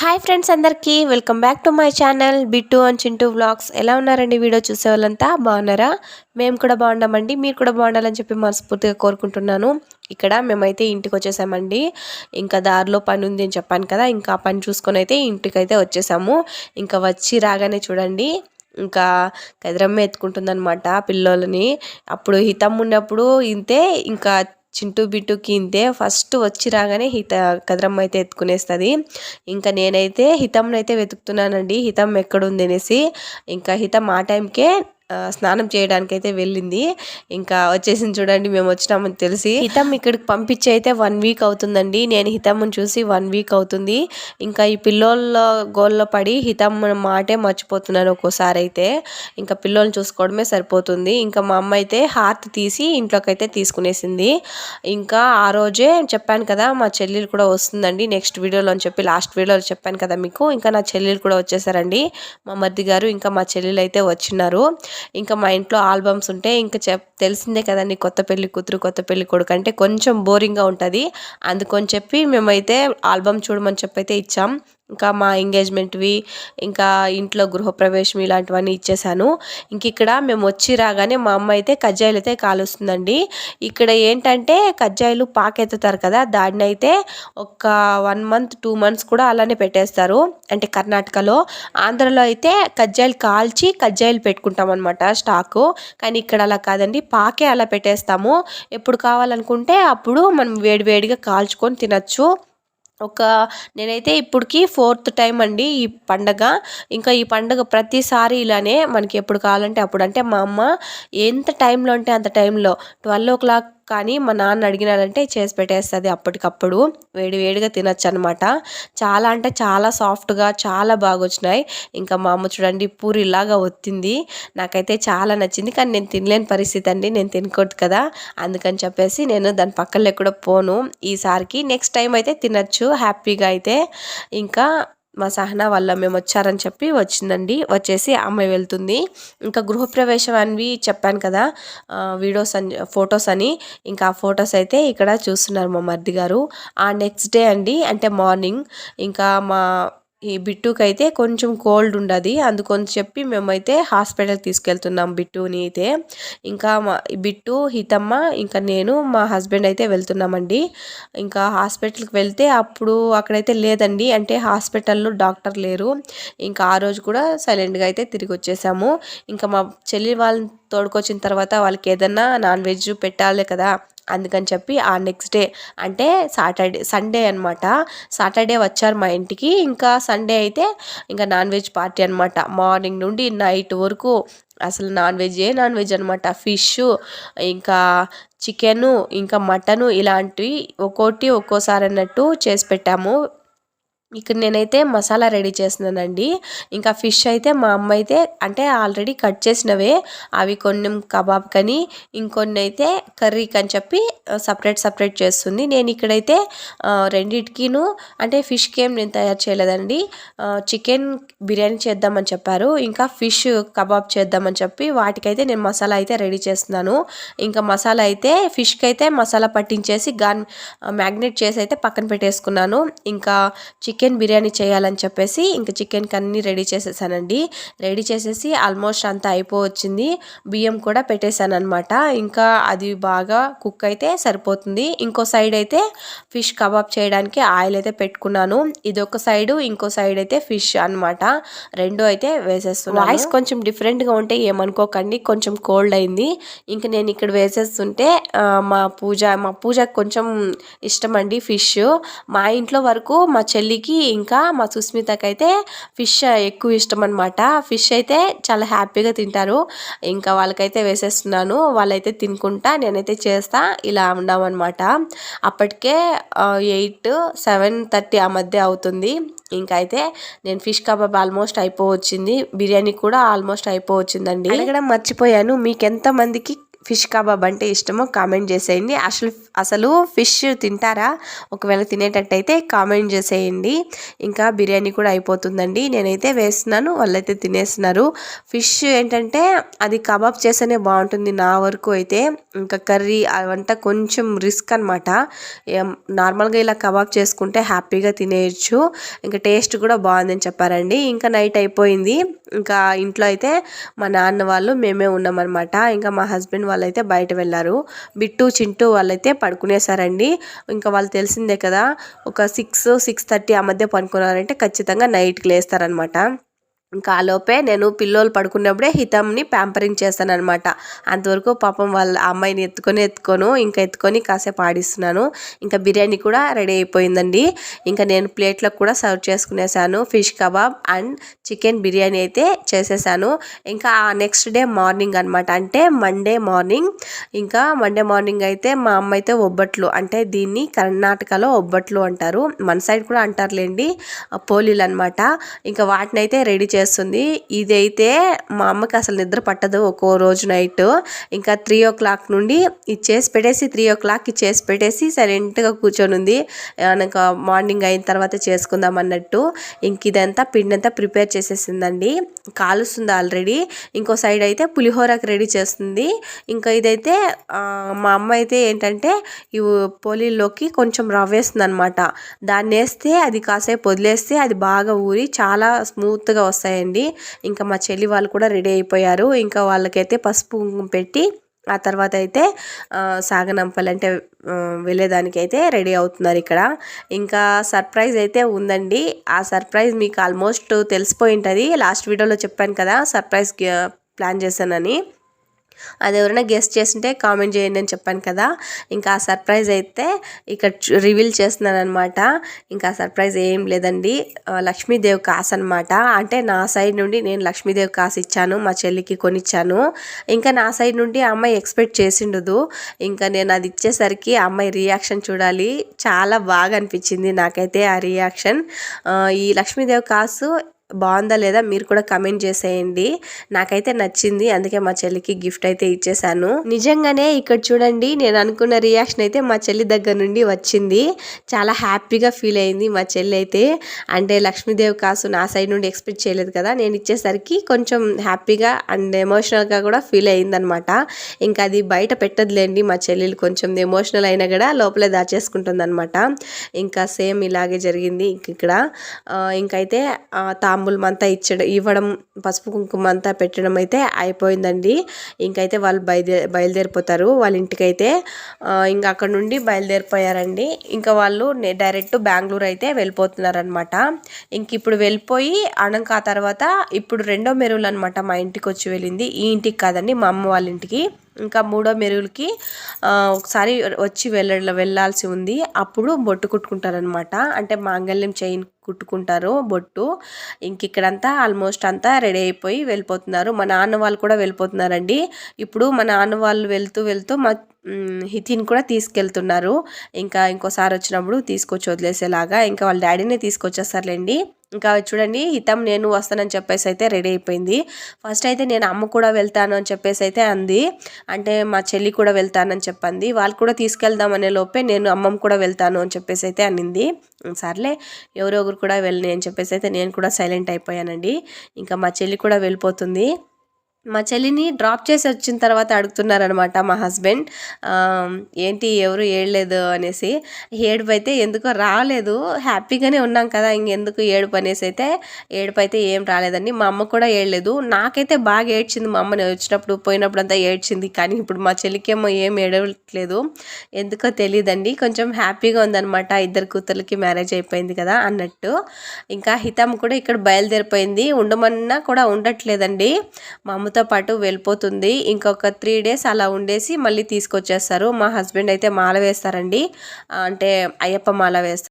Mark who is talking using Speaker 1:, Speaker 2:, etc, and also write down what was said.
Speaker 1: Hi friends అందరికీ welcome back to my channel Bittu and Chintu vlogs ఎలా ఉన్నారండి video చూసే వాళ్ళంతా బాగున్నారా? మేము కూడా బాగున్నామండి మీరు కూడా బాగుండాలని చెప్పి మనస్ఫూర్తిగా కోరుకుంటున్నాను. ఇక్కడ మేమైతే ఇంటికి వచ్చేసామండి. ఇంకా దారిలో పని ఉంది అని చెప్పాను కదా ఇంకా ఆ పని చూసుకొని అయితే ఇంటికి అయితే వచ్చేసాము. ఇంకా వచ్చి రాగానే చూడండి ఇంకా కదిరమ్మ ఎత్తుకుంటుందనమాట పిల్లలని. అప్పుడు హితం ఉన్నప్పుడు ఇంతే ఇంకా చింటూ బిట్టుకి ఇంతే ఫస్ట్ వచ్చి రాగానే హిత కదరమ్మ అయితే ఎత్తుకునేస్తుంది. ఇంకా నేనైతే హితంనైతే వెతుకుతున్నానండి. హితం ఎక్కడుంది అనేసి ఇంకా హితం ఆ టైంకే స్నానం చేయడానికి అయితే వెళ్ళింది. ఇంకా వచ్చేసింది చూడండి మేము వచ్చినామని తెలిసి. హితం ఇక్కడికి పంపించి అయితే వన్ వీక్ అవుతుందండి. నేను హితమ్ని చూసి వన్ వీక్ అవుతుంది. ఇంకా ఈ పిల్లోళ్ళ గోల్లో పడి హితం మాటే మర్చిపోతున్నాను ఒక్కోసారి అయితే. ఇంకా పిల్లోల్ని చూసుకోవడమే సరిపోతుంది. ఇంకా మా అమ్మ అయితే హార్ట్ తీసి ఇంట్లోకి అయితే తీసుకునేసింది. ఇంకా ఆ రోజే చెప్పాను కదా మా చెల్లెలు కూడా వస్తుందండి నెక్స్ట్ వీడియోలో అని చెప్పి లాస్ట్ వీడియోలో చెప్పాను కదా మీకు. ఇంకా నా చెల్లెలు కూడా వచ్చేసారండి. మా మరిది గారు ఇంకా మా చెల్లెలు అయితే వచ్చినారు. ఇంకా మా ఇంట్లో ఆల్బమ్స్ ఉంటే ఇంకా చెప్ తెలిసిందే కదండి కొత్త పెళ్ళి కూతురు కొత్త పెళ్ళి కొడుకు అంటే కొంచెం బోరింగ్గా ఉంటుంది. అందుకని చెప్పి మేమైతే ఆల్బమ్ చూడమని చెప్పి అయితే ఇచ్చాం. ఇంకా మా ఎంగేజ్మెంట్వి ఇంకా ఇంట్లో గృహప్రవేశం ఇలాంటివన్నీ ఇచ్చేసాను ఇంక ఇక్కడ మేము వచ్చి రాగానే మా అమ్మ అయితే కజ్జాయిలు అయితే కాలుస్తుందండి. ఇక్కడ ఏంటంటే కజ్జాయిలు పాకెత్తుతారు కదా దాన్ని అయితే ఒక వన్ మంత్ టూ మంత్స్ కూడా అలానే పెట్టేస్తారు. అంటే కర్ణాటకలో ఆంధ్రలో అయితే కజ్జాయిలు కాల్చి కజ్జాయిలు పెట్టుకుంటాం అనమాట స్టాకు. కానీ ఇక్కడ అలా కాదండి పాకే అలా పెట్టేస్తాము. ఎప్పుడు కావాలనుకుంటే అప్పుడు మనం వేడివేడిగా కాల్చుకొని తినచ్చు. ఒక నేనైతే ఇప్పటికి ఫోర్త్ టైం అండి ఈ పండగ. ఇంకా ఈ పండగ ప్రతిసారి ఇలానే మనకి ఎప్పుడు కావాలంటే అప్పుడు. అంటే మా అమ్మ ఎంత టైంలో అంటే అంత టైంలో. ట్వెల్వ్ ఓ క్లాక్ కానీ మా నాన్న అడిగినారంటే చేసి పెట్టేస్తుంది అప్పటికప్పుడు. వేడి వేడిగా తినచ్చు అనమాట చాలా అంటే చాలా సాఫ్ట్గా చాలా బాగా వచ్చినాయి ఇంకా మా అమ్మ చూడండి పూరిలాగా వచ్చింది నాకైతే చాలా నచ్చింది. కానీ నేను తినలేని పరిస్థితి అండి. నేను తినకూడదు కదా. అందుకని చెప్పేసి నేను దాని పక్కన కూడా పోను. ఈసారికి నెక్స్ట్ టైం అయితే తినచ్చు. హ్యాపీగా అయితే. ఇంకా మా సహనా వల్ల మేము వచ్చారని చెప్పి వచ్చిందండి. వచ్చేసి అమ్మాయి వెళ్తుంది. ఇంకా గృహప్రవేశం అనివి చెప్పాను కదా వీడియోస్ అని ఫొటోస్ అని. ఇంకా ఆ ఫొటోస్ అయితే ఇక్కడ చూస్తున్నారు మా మర్ది గారు. ఆ నెక్స్ట్ డే అండి అంటే మార్నింగ్. ఇంకా మా ఈ బిట్టుకి అయితే కొంచెం కోల్డ్ ఉండదు. అందుకని చెప్పి మేమైతే హాస్పిటల్కి తీసుకెళ్తున్నాం బిట్టుని అయితే. ఇంకా మా బిట్టు హితమ్మ ఇంకా నేను మా హస్బెండ్ అయితే వెళ్తున్నామండి. ఇంకా హాస్పిటల్కి వెళ్తే అప్పుడు అక్కడైతే లేదండి. అంటే హాస్పిటల్లో డాక్టర్ లేరు. ఇంకా ఆ రోజు కూడా సైలెంట్గా అయితే తిరిగి వచ్చేసాము. ఇంకా మా చెల్లి వాళ్ళని తోడుకొచ్చిన తర్వాత వాళ్ళకి ఏదన్నా నాన్ వెజ్ పెట్టాలి కదా. అందుకని చెప్పి ఆ నెక్స్ట్ డే అంటే సాటర్డే సండే అనమాట సాటర్డే వచ్చారు మా ఇంటికి. ఇంకా సండే అయితే ఇంకా నాన్ వెజ్ పార్టీ అనమాట మార్నింగ్ నుండి నైట్ వరకు అసలు నాన్ వెజ్ ఏ నాన్ వెజ్ అనమాట ఫిష్ ఇంకా చికెను ఇంకా మటను ఇలాంటివి ఒక్కోటి ఒక్కోసారి అన్నట్టు చేసి పెట్టాము. ఇక్కడ నేనైతే మసాలా రెడీ చేస్తున్నానండి. ఇంకా ఫిష్ అయితే మా అమ్మ అయితే అంటే ఆల్రెడీ కట్ చేసినవే. అవి కొన్ని కబాబ్ కని ఇంకొన్ని అయితే కర్రీకి అని చెప్పి సపరేట్ సపరేట్ చేస్తుంది. నేను ఇక్కడైతే రెండిటికిను అంటే ఫిష్కి ఏం నేను తయారు చేయలేదండి. చికెన్ బిర్యానీ చేద్దామని చెప్పారు. ఇంకా ఫిష్ కబాబ్ చేద్దామని చెప్పి వాటికైతే నేను మసాలా అయితే రెడీ చేస్తున్నాను. ఇంకా మసాలా అయితే ఫిష్కి అయితే మసాలా పట్టించేసి గాన్ మ్యాగ్నేట్ చేసి అయితే పక్కన పెట్టేసుకున్నాను. ఇంకా చికెన్ చికెన్ బిర్యానీ చేయాలని చెప్పేసి ఇంకా చికెన్కి అన్నీ రెడీ చేసేసానండి. రెడీ చేసేసి ఆల్మోస్ట్ అంతా అయిపోవచ్చింది. బియ్యం కూడా పెట్టేశాను అనమాట ఇంకా అది బాగా కుక్ అయితే సరిపోతుంది. ఇంకో సైడ్ అయితే ఫిష్ కబాబ్ చేయడానికి ఆయిల్ అయితే పెట్టుకున్నాను. ఇది ఒక సైడు ఇంకో సైడ్ అయితే ఫిష్ అనమాట రెండు అయితే వేసేస్తున్నాను. వాయిస్ కొంచెం డిఫరెంట్గా ఉంటే ఏమనుకోకండి. కొంచెం కోల్డ్ అయింది. ఇంకా నేను ఇక్కడ వేసేస్తుంటే మా పూజ మా పూజకు కొంచెం ఇష్టం అండి ఫిష్. మా ఇంట్లో వరకు మా చెల్లికి ఇంకా మా సుస్మితకైతే ఫిష్ ఎక్కువ ఇష్టం అనమాట ఫిష్ అయితే చాలా హ్యాపీగా తింటారు. ఇంకా వాళ్ళకైతే వేసేస్తున్నాను. వాళ్ళైతే తినుకుంటా నేనైతే చేస్తా ఇలా ఉన్నామన్నమాట అప్పటికే ఎయిట్ సెవెన్ థర్టీ ఆ మధ్య అవుతుంది. ఇంకా అయితే నేను ఫిష్ కబాబ్ ఆల్మోస్ట్ అయిపోవచ్చింది. బిర్యానీ కూడా ఆల్మోస్ట్ అయిపోవచ్చిందండి. అడగడం మర్చిపోయాను. మీకు ఎంతమందికి ఫిష్ కబాబ్ అంటే ఇష్టమో కామెంట్ చేసేయండి. అసలు అసలు ఫిష్ తింటారా? ఒకవేళ తినేటట్టయితే కామెంట్ చేసేయండి. ఇంకా బిర్యానీ కూడా అయిపోతుందండి. నేనైతే వేస్తున్నాను వాళ్ళైతే తినేస్తున్నారు. ఫిష్ ఏంటంటే అది కబాబ్ చేస్తేనే బాగుంటుంది నా వరకు అయితే. ఇంకా కర్రీ అవంతా కొంచెం రిస్క్ అనమాట నార్మల్గా ఇలా కబాబ్ చేసుకుంటే హ్యాపీగా తినేయచ్చు. ఇంకా టేస్ట్ కూడా బాగుందని చెప్పారండి. ఇంకా నైట్ అయిపోయింది. ఇంకా ఇంట్లో అయితే మా నాన్న వాళ్ళు మేమే ఉన్నామన్నమాట. ఇంకా మా హస్బెండ్ వాళ్ళైతే బయట వెళ్ళారు. బిట్టు చింటూ వాళ్ళైతే పడుకునేసారండి ఇంకా వాళ్ళు తెలిసిందే కదా ఒక సిక్స్ సిక్స్ థర్టీ ఆ మధ్య పనుకున్నారంటే ఖచ్చితంగా నైట్కి లేస్తారనమాట ఇంకా ఆ లోపే నేను పిల్లోలు పడుకున్నప్పుడే హితంని ప్యాంపరింగ్ చేస్తాను అనమాట అంతవరకు పాపం వాళ్ళ అమ్మాయిని ఎత్తుకొని ఎత్తుకోను ఇంకా ఎత్తుకొని కాసేపు ఆడిస్తున్నాను. ఇంకా బిర్యానీ కూడా రెడీ అయిపోయిందండి. ఇంకా నేను ప్లేట్లకు కూడా serve చేసుకునేసాను. Fish kebab and chicken biryani అయితే చేసేసాను. ఇంకా ఆ నెక్స్ట్ డే మార్నింగ్ అనమాట అంటే మండే మార్నింగ్. ఇంకా మండే మార్నింగ్ అయితే మా అమ్మ అయితే ఒబ్బట్లు అంటే దీన్ని కర్ణాటకలో ఒబ్బట్లు అంటారు. మన సైడ్ కూడా అంటారులేండి. పోలీలు అనమాట ఇంకా వాటిని అయితే రెడీ చేస్తుంది. ఇదైతే మా అమ్మకి అసలు నిద్ర పట్టదు ఒక్కో రోజు నైట్. ఇంకా త్రీ ఓ క్లాక్ నుండి ఇది చేసి పెట్టేసి త్రీ ఓ క్లాక్కి చేసి పెట్టేసి సైలెంట్గా కూర్చొని ఉంది. ఇంకా మార్నింగ్ అయిన తర్వాత చేసుకుందాం అన్నట్టు. ఇంక ఇదంతా పిండంతా అంతా ప్రిపేర్ చేసేసిందండి. కాలుస్తుంది ఆల్రెడీ. ఇంకో సైడ్ అయితే పులిహోరకి రెడీ చేస్తుంది. ఇంకా ఇదైతే మా అమ్మ అయితే ఏంటంటే ఈ పోలీల్లోకి కొంచెం రవ్వ వేస్తుంది అనమాట దాన్ని వేస్తే అది కాసేపు వదిలేస్తే అది బాగా ఊరి చాలా స్మూత్గా వస్తాయి వచ్చేసాయండి ఇంకా మా చెల్లి వాళ్ళు కూడా రెడీ అయిపోయారు. ఇంకా వాళ్ళకైతే పసుపు కుంకుమ పెట్టి ఆ తర్వాత అయితే సాగనంపలు అంటే వెళ్ళేదానికి అయితే రెడీ అవుతున్నారు ఇక్కడ. ఇంకా సర్ప్రైజ్ అయితే ఉందండి. ఆ సర్ప్రైజ్ మీకు ఆల్మోస్ట్ తెలిసిపోయి ఉంటుంది. లాస్ట్ వీడియోలో చెప్పాను కదా సర్ప్రైజ్ ప్లాన్ చేశానని. అది ఎవరైనా గెస్ట్ చేస్తుంటే కామెంట్ చేయండి అని చెప్పాను కదా. ఇంకా ఆ సర్ప్రైజ్ అయితే ఇక్కడ రివీల్ చేస్తున్నాను అనమాట ఇంకా సర్ప్రైజ్ ఏం లేదండి. లక్ష్మీదేవి కాస్ అనమాట అంటే నా సైడ్ నుండి నేను లక్ష్మీదేవి కాస్ ఇచ్చాను మా చెల్లికి కొనిచ్చాను. ఇంకా నా సైడ్ నుండి అమ్మాయి ఎక్స్పెక్ట్ చేసిండదు. ఇంకా నేను అది ఇచ్చేసరికి ఆ అమ్మాయి రియాక్షన్ చూడాలి. చాలా బాగా అనిపించింది నాకైతే ఆ రియాక్షన్. ఈ లక్ష్మీదేవి కాసు బాగుందా లేదా మీరు కూడా కమెంట్ చేసేయండి. నాకైతే నచ్చింది అందుకే మా చెల్లికి గిఫ్ట్ అయితే ఇచ్చేసాను. నిజంగానే ఇక్కడ చూడండి నేను అనుకున్న రియాక్షన్ అయితే మా చెల్లి దగ్గర నుండి వచ్చింది. చాలా హ్యాపీగా ఫీల్ అయింది మా చెల్లి అయితే. అంటే లక్ష్మీదేవి కాసు నా సైడ్ నుండి ఎక్స్పెక్ట్ చేయలేదు కదా నేను ఇచ్చేసరికి కొంచెం హ్యాపీగా అండ్ ఎమోషనల్గా కూడా ఫీల్ అయిందనమాట ఇంకా అది బయట పెట్టదులేండి మా చెల్లెలు కొంచెం ఎమోషనల్ అయినా కూడా లోపలే దాచేసుకుంటుంది అనమాట ఇంకా సేమ్ ఇలాగే జరిగింది ఇక్కడ. ఇంకైతే తా తాంబూలం అంతా ఇచ్చడం ఇవ్వడం పసుపు కుంకుమ అంతా పెట్టడం అయితే అయిపోయిందండి. ఇంకైతే వాళ్ళు బయలుదే బయలుదేరిపోతారు. వాళ్ళ ఇంటికైతే ఇంకా అక్కడ నుండి బయలుదేరిపోయారండి. ఇంకా వాళ్ళు డైరెక్ట్ బెంగళూరు అయితే వెళ్ళిపోతున్నారనమాట ఇంక ఇప్పుడు వెళ్ళిపోయి అనంక ఆ తర్వాత ఇప్పుడు రెండో మెరువులు అనమాట మా ఇంటికి వచ్చి వెళ్ళింది. ఈ ఇంటికి కాదండి మా అమ్మ వాళ్ళ ఇంటికి. ఇంకా మూడో మెరుగులకి ఒకసారి వచ్చి వెళ్ళ వెళ్ళాల్సి ఉంది. అప్పుడు బొట్టు కుట్టుకుంటారనమాట అంటే మాంగళ్యం చైన్ కుట్టుకుంటారు బొట్టు. ఇంక ఇక్కడంతా ఆల్మోస్ట్ అంతా రెడీ అయిపోయి వెళ్ళిపోతున్నారు. మా నాన్న వాళ్ళు కూడా వెళ్ళిపోతున్నారండి. ఇప్పుడు మా నాన్న వాళ్ళు వెళ్తూ వెళ్తూ మా హితిన్ కూడా తీసుకెళ్తున్నారు. ఇంకా ఇంకోసారి వచ్చినప్పుడు తీసుకొచ్చి వదిలేసేలాగా ఇంకా వాళ్ళ డాడీనే తీసుకొచ్చేస్తారులేండి. ఇంకా చూడండి హితం నేను వస్తానని చెప్పేసి అయితే రెడీ అయిపోయింది. ఫస్ట్ అయితే నేను అమ్మ కూడా వెళ్తాను అని చెప్పేసి అయితే అంది. అంటే మా చెల్లి కూడా వెళ్తానని చెప్పింది. వాళ్ళు కూడా తీసుకెళ్దాం అనే లోపే నేను అమ్మమ్మ కూడా వెళ్తాను అని చెప్పేసి అయితే అనింది. సర్లే ఎవరొకరు కూడా వెళ్ళని అని చెప్పేసి అయితే నేను కూడా సైలెంట్ అయిపోయానండి. ఇంకా మా చెల్లి కూడా వెళ్ళిపోతుంది. మా చెల్లిని డ్రాప్ చేసి వచ్చిన తర్వాత అడుగుతున్నారనమాట మా హస్బెండ్. ఏంటి ఎవరు ఏడలేదు అనేసి. ఏడుపు అయితే ఎందుకో రాలేదు. హ్యాపీగానే ఉన్నాం కదా ఇంకెందుకు ఏడుపు అనేసి అయితే ఏడుపు అయితే ఏం రాలేదండి. మా అమ్మ కూడా ఏడలేదు నాకైతే బాగా ఏడ్చింది మా అమ్మని వచ్చినప్పుడు పోయినప్పుడు అంతా ఏడ్చింది. కానీ ఇప్పుడు మా చెల్లికేమో ఏం ఏడవట్లేదు. ఎందుకో తెలియదండి కొంచెం హ్యాపీగా ఉందనమాట. ఇద్దరు కూతుర్లకి మ్యారేజ్ అయిపోయింది కదా అన్నట్టు. ఇంకా హితం కూడా ఇక్కడ బయలుదేరిపోయింది. ఉండమన్నా కూడా ఉండట్లేదండి. మా అమ్మతో ఫ్యామిలీతో పాటు వెళ్ళిపోతుంది. ఇంకొక త్రీ డేస్ అలా ఉండేసి మళ్ళీ తీసుకొచ్చేస్తారు. మా హస్బెండ్ అయితే మాల వేస్తారండి. అంటే అయ్యప్ప మాల వేస్తారు.